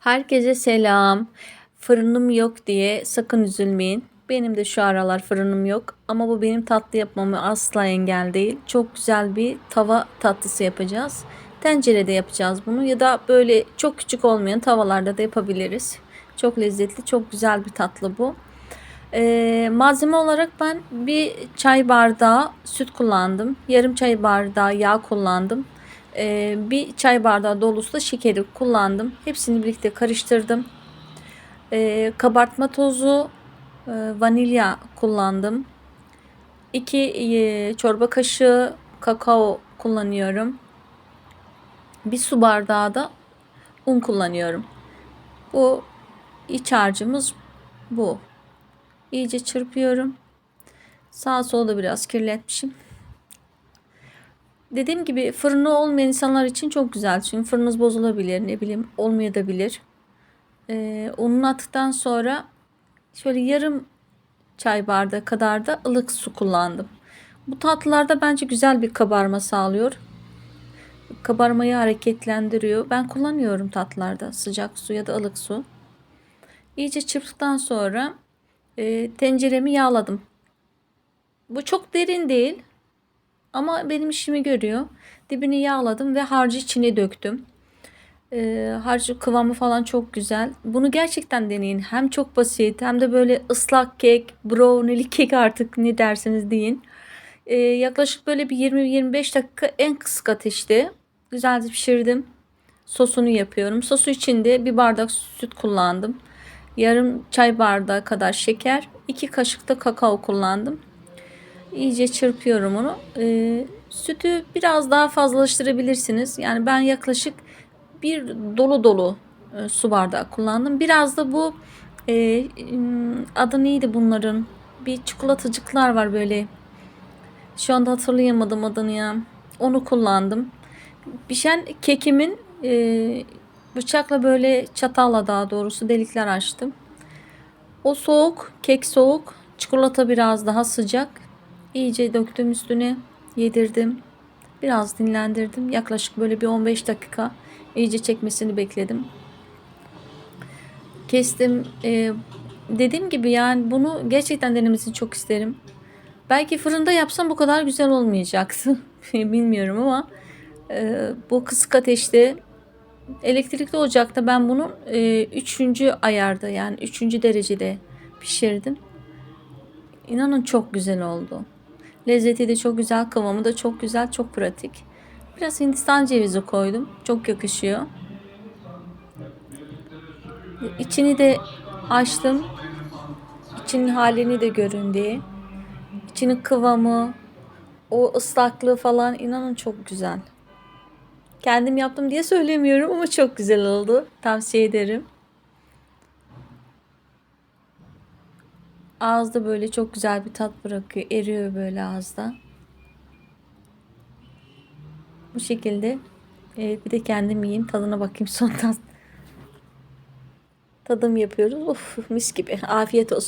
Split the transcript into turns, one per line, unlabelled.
Herkese selam. Fırınım yok diye sakın üzülmeyin. Benim de şu aralar fırınım yok ama bu benim tatlı yapmamı asla engel değil. Çok güzel bir tava tatlısı yapacağız. Tencerede yapacağız bunu ya da böyle çok küçük olmayan tavalarda da yapabiliriz. Çok lezzetli, çok güzel bir tatlı bu. Ee, malzeme olarak ben bir çay bardağı süt kullandım. Yarım çay bardağı yağ kullandım. Ee, bir çay bardağı dolusu da şekeri kullandım. Hepsini birlikte karıştırdım. Ee, kabartma tozu, e, vanilya kullandım. 2 çorba kaşığı kakao kullanıyorum. Bir su bardağı da un kullanıyorum. Bu iç harcımız bu. İyice çırpıyorum. Sağa sola da biraz kirletmişim. Dediğim gibi fırını olmayan insanlar için çok güzel. Çünkü fırınız bozulabilir, ne bileyim olmayabilir. Ee, ununu attıktan sonra şöyle yarım çay bardağı kadar da ılık su kullandım. Bu tatlılarda bence güzel bir kabarma sağlıyor. Kabarmayı hareketlendiriyor. Ben kullanıyorum tatlılarda sıcak su ya da ılık su. İyice çırptıktan sonra e, tenceremi yağladım. Bu çok derin değil ama benim işimi görüyor. Dibini yağladım ve harcı içine döktüm. E, harcı kıvamı falan çok güzel. Bunu gerçekten deneyin. Hem çok basit hem de böyle ıslak kek, brownie'li kek artık ne derseniz deyin. E, yaklaşık böyle bir 20-25 dakika en kısık ateşte güzelce pişirdim. Sosunu yapıyorum. Sosu için de bir bardak süt kullandım. Yarım çay bardağı kadar şeker, 2 kaşık da kakao kullandım. İyice çırpıyorum onu. Ee, sütü biraz daha fazlalaştırabilirsiniz. Yani ben yaklaşık bir dolu dolu e, su bardağı kullandım. Biraz da bu e, adı neydi bunların? Bir çikolatacıklar var böyle. Şu anda hatırlayamadım adını ya. Onu kullandım. Pişen kekimin e, bıçakla böyle çatalla daha doğrusu delikler açtım. O soğuk, kek soğuk, çikolata biraz daha sıcak. İyice döktüm üstüne, yedirdim. Biraz dinlendirdim. Yaklaşık böyle bir 15 dakika iyice çekmesini bekledim. Kestim. Ee, dediğim gibi yani bunu gerçekten denemesini çok isterim. Belki fırında yapsam bu kadar güzel olmayacaktı. Bilmiyorum ama e, bu kısık ateşte elektrikli ocakta ben bunu e, üçüncü ayarda yani üçüncü derecede pişirdim. İnanın çok güzel oldu. Lezzeti de çok güzel, kıvamı da çok güzel, çok pratik. Biraz Hindistan cevizi koydum. Çok yakışıyor. İçini de açtım. İçinin halini de görün diye. İçinin kıvamı, o ıslaklığı falan inanın çok güzel. Kendim yaptım diye söylemiyorum ama çok güzel oldu. Tavsiye ederim. Ağızda böyle çok güzel bir tat bırakıyor. Eriyor böyle ağızda. Bu şekilde. Evet, bir de kendim yiyeyim. Tadına bakayım sondan. Tadım yapıyoruz. Of mis gibi. Afiyet olsun.